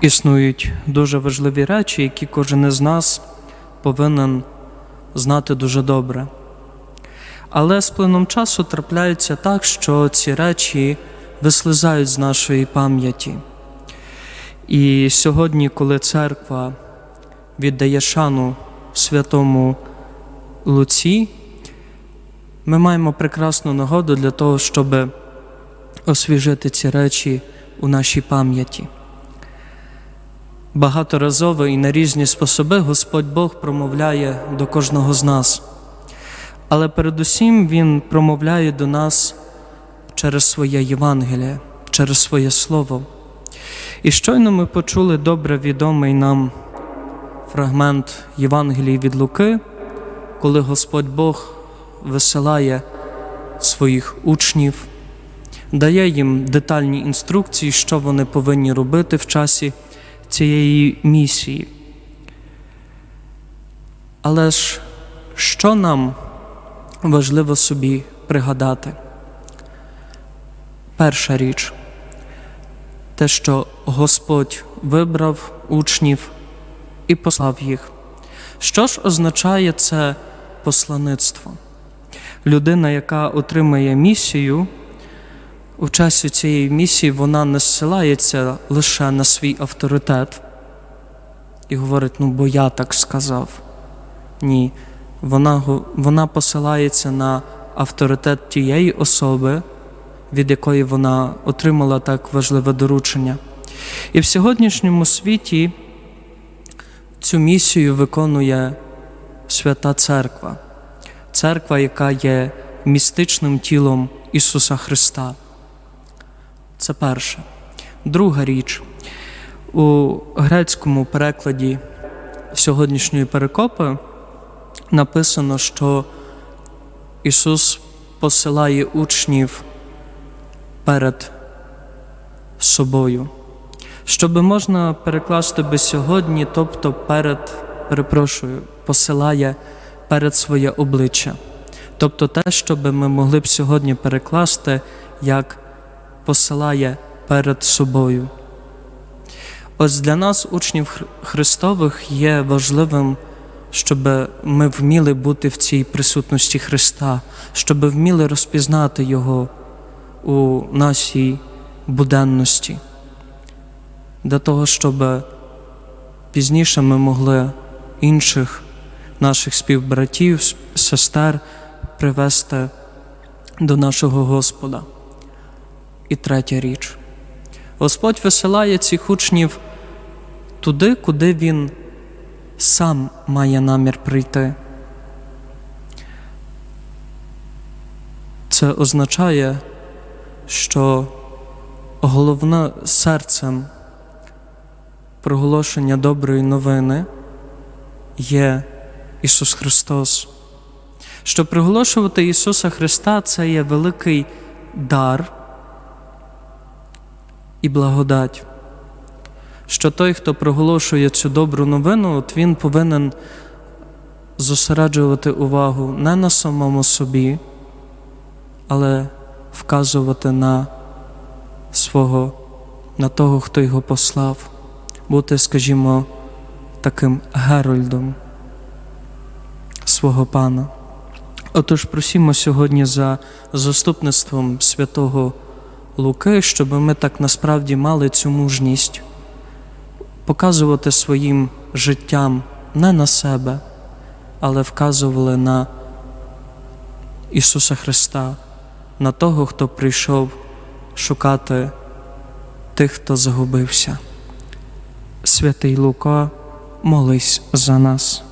існують дуже важливі речі, які кожен із нас повинен знати дуже добре. Але з плином часу трапляється так, що ці речі вислизають з нашої пам'яті. І сьогодні, коли церква віддає шану святому Луці, ми маємо прекрасну нагоду для того, щоб освіжити ці речі у нашій пам'яті. Багаторазово і на різні способи Господь Бог промовляє до кожного з нас. Але передусім Він промовляє до нас через своє Євангеліє, через своє Слово. І щойно ми почули добре відомий нам фрагмент Євангелії від Луки, коли Господь Бог висилає своїх учнів, дає їм детальні інструкції, що вони повинні робити в часі цієї місії. Але ж що нам важливо собі пригадати? Перша річ те, що Господь вибрав учнів і послав їх. Що ж означає це послаництво? Людина, яка отримає місію, у часі цієї місії вона не зсилається лише на свій авторитет і говорить, ну бо я так сказав. Ні, вона, вона посилається на авторитет тієї особи, від якої вона отримала так важливе доручення. І в сьогоднішньому світі цю місію виконує Свята Церква, церква, яка є містичним тілом Ісуса Христа. Це перше. Друга річ. У грецькому перекладі сьогоднішньої перекопи написано, що Ісус посилає учнів перед собою. Щоб можна перекласти би сьогодні, тобто перед, перепрошую, посилає перед своє обличчя. Тобто те, що би ми могли б сьогодні перекласти як посилає перед собою. Ось для нас, учнів Христових, є важливим, щоб ми вміли бути в цій присутності Христа, щоб вміли розпізнати Його у нашій буденності, для того, щоб пізніше ми могли інших наших співбратів, сестер привести до нашого Господа. І третя річ. Господь висилає цих учнів туди, куди Він сам має намір прийти. Це означає, що головне серцем проголошення доброї новини є Ісус Христос. Щоб приголошувати Ісуса Христа, це є великий дар і благодать. Що той, хто проголошує цю добру новину, от він повинен зосереджувати увагу не на самому собі, але вказувати на свого, на того, хто його послав, бути, скажімо, таким герольдом свого пана. Отож, просімо сьогодні за заступництвом святого Луки, щоб ми так насправді мали цю мужність показувати своїм життям не на себе, але вказували на Ісуса Христа, на того, хто прийшов шукати тих, хто загубився. Святий Лука, молись за нас.